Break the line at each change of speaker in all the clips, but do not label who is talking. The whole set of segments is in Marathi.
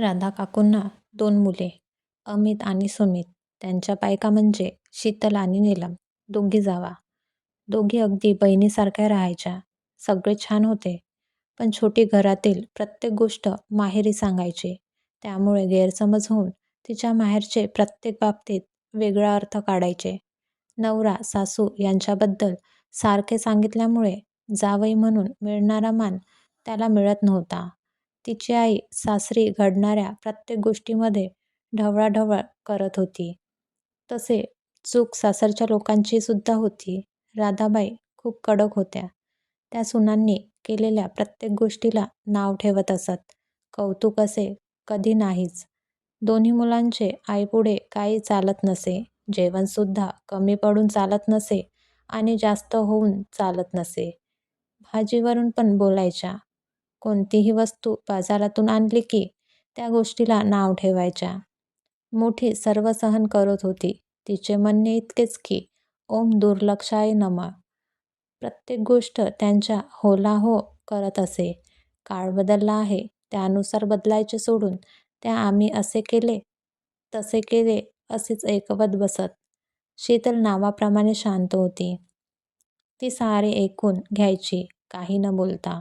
राधा काकूंना दोन मुले अमित आणि सुमित. त्यांच्या बायका म्हणजे शीतल आणि नीलम. दोघी जावा. दोघी अगदी बहिणीसारख्या राहायच्या. सगळे छान होते. पण छोटी घरातील प्रत्येक गोष्ट माहेरी सांगायची. त्यामुळे गैरसमज होऊन तिच्या माहेरचे प्रत्येक बाबतीत वेगळा अर्थ काढायचे. नवरा सासू यांच्याबद्दल सारखे सांगितल्यामुळे जावई म्हणून मिळणारा मान त्याला मिळत नव्हता. तिची आई सासरी घडणाऱ्या प्रत्येक गोष्टीमध्ये ढवळाढवळ करत होती. तसे चूक सासरच्या लोकांची सुद्धा होती. राधाबाई खूप कडक होत्या. त्या सुनांनी केलेल्या प्रत्येक गोष्टीला नाव ठेवत असत. कौतुक असे कधी नाहीच. दोन्ही मुलांचे आईपुढे काही चालत नसे. जेवणसुद्धा कमी पडून चालत नसे आणि जास्त होऊन चालत नसे. भाजीवरून पण बोलायच्या. कोणतीही वस्तू बाजारातून आणली की त्या गोष्टीला नाव ठेवायच्या. मोठी सर्व सहन करत होती. तिचे म्हणणे इतकेच की ओम दुर्लक्षाय नमः. प्रत्येक गोष्ट त्यांच्या होला हो करत असे. काळ बदलला आहे त्यानुसार बदलायचे सोडून त्या आम्ही असे केले, तसे केले असेच ऐकवत बसत. शीतल नावाप्रमाणे शांत होती. ती सारे ऐकून घ्यायची काही न बोलता.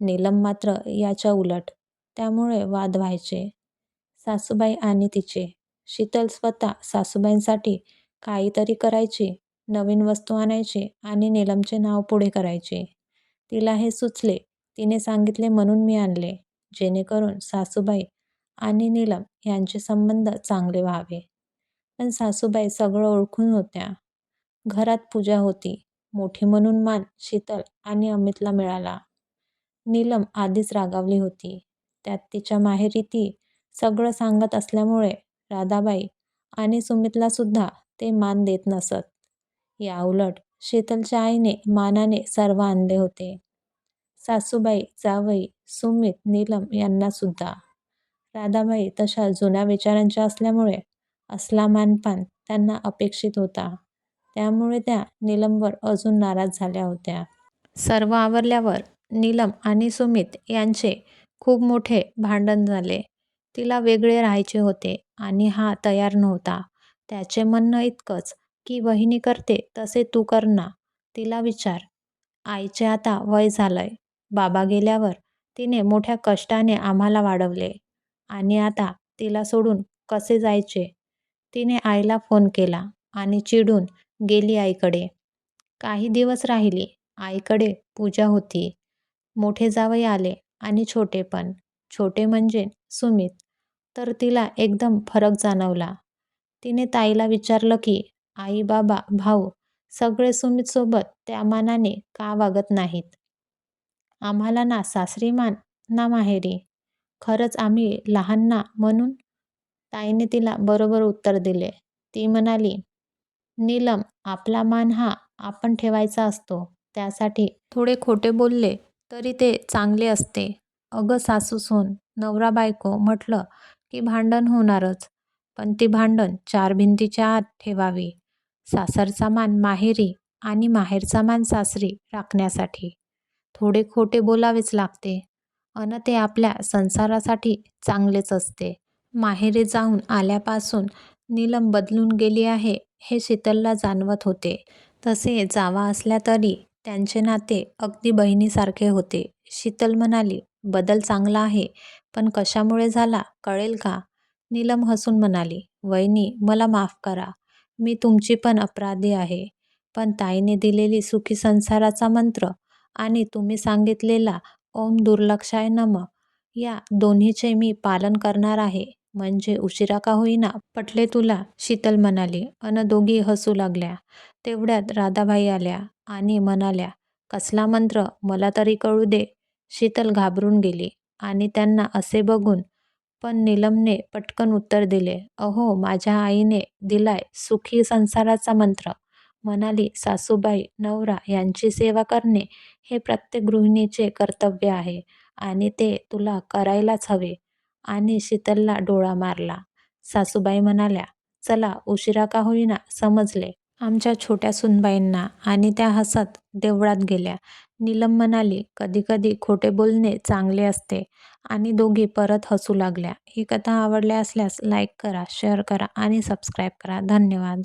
नीलम मात्र याच्या उलट. त्यामुळे वाद व्हायचे. सासूबाई आणि तिचे. शीतल स्वतः सासूबाईंसाठी काहीतरी करायची, नवीन वस्तू आणायची आणि नीलमचे नाव पुढे करायची. तिला हे सुचले. तिने सांगितले म्हणून मी आणले. जेणेकरून सासूबाई आणि नीलम यांचे संबंध चांगले व्हावे. पण सासूबाई सगळं ओळखून होत्या. घरात पूजा होती. मोठी म्हणून मान शीतल आणि अमितला मिळाला. नीलम आधीच रागावली होती. त्यात तिच्या माहेरी ती सगळं सांगत असल्यामुळे राधाबाई आणि सुमितलासुद्धा ते मान देत नसत. याउलट शीतलच्या आईने मानाने सर्व आणले होते. सासूबाई, जावई, सुमित, नीलम यांनासुद्धा. राधाबाई तशा जुन्या विचारांच्या असल्यामुळे असला मानपान त्यांना अपेक्षित होता. त्यामुळे त्या नीलमवर अजून नाराज झाल्या होत्या. सर्व आवरल्यावर नीलम आणि सुमित यांचे खूप मोठे भांडण झाले. तिला वेगळे राहायचे होते आणि हा तयार नव्हता. त्याचे म्हणणं इतकंच की वहिनी करते तसे तू कर ना. तिला विचार. आईचे आता वय झालंय. बाबा गेल्यावर तिने मोठ्या कष्टाने आम्हाला वाढवले आणि आता तिला सोडून कसे जायचे? तिने आईला फोन केला आणि चिडून गेली आईकडे. काही दिवस राहिली. आईकडे पूजा होती. मोठे जावई आले आणि छोटे पण. छोटे म्हणजे सुमित. तर तिला एकदम फरक जाणवला. तिने ताईला विचारलं की आई बाबा भाऊ सगळे सुमितसोबत त्या मानाने का वागत नाहीत? आम्हाला ना सासरी मान ना माहेरी. खरंच आम्ही लहान ना म्हणून? ताईने तिला बरोबर उत्तर दिले. ती म्हणाली, नीलम आपला मान हा आपण ठेवायचा असतो. त्यासाठी थोडे खोटे बोलले तरी ते चांगले असते. अगं सासू-सून, नवरा-बायको म्हटलं की भांडण होणारच. पण ती भांडण चार भिंतीच्या आत ठेवावी. सासरचा मान माहेरी आणि माहेरचा मान सासरी राखण्यासाठी थोडे खोटे बोलावेच लागते अन ते आपल्या संसारासाठी चांगलेच असते. माहेरी जाऊन आल्यापासून नीलम बदलून गेली आहे हे शीतलला जाणवत होते. तसे जावा असल्या तरी त्यांचे नाते अगदी बहिणीसारखे होते. शीतल म्हणाली, बदल चांगला आहे पण कशामुळे झाला कळेल का? नीलम हसून म्हणाली, वैनी मला माफ करा. मी तुमची पण अपराधी आहे. पण ताईने दिलेली सुखी संसाराचा मंत्र आणि तुम्ही सांगितलेला ओम दुर्लक्षाय नमः या दोन्हीचे मी पालन करणार आहे. म्हणजे उशिरा का होईना पटले तुला? शीतल म्हणाली अन दोघी हसू लागल्या. तेवढ्यात राधाबाई आल्या आणि म्हणाल्या, कसला मंत्र मला तरी कळू दे. शीतल घाबरून गेली आणि त्यांना असे बघून. पण नीलमने पटकन उत्तर दिले, अहो माझ्या आईने दिलाय सुखी संसाराचा मंत्र. म्हणाली सासूबाई, नवरा यांची सेवा करणे हे प्रत्येक गृहिणीचे कर्तव्य आहे आणि ते तुला करायलाच हवे. आणि शीतलला डोळा मारला. सासूबाई म्हणाल्या, चला उशिरा का होईना समजले. आमच्या छोट्या सुनबाईंना आणि त्या हसत देवळात गेल्या. नीलम म्हणाली, कधीकधी खोटे बोलणे चांगले असते आणि दोघी परत हसू लागल्या. ही कथा आवडली असल्यास लाईक करा, शेअर करा आणि सबस्क्राईब करा. धन्यवाद.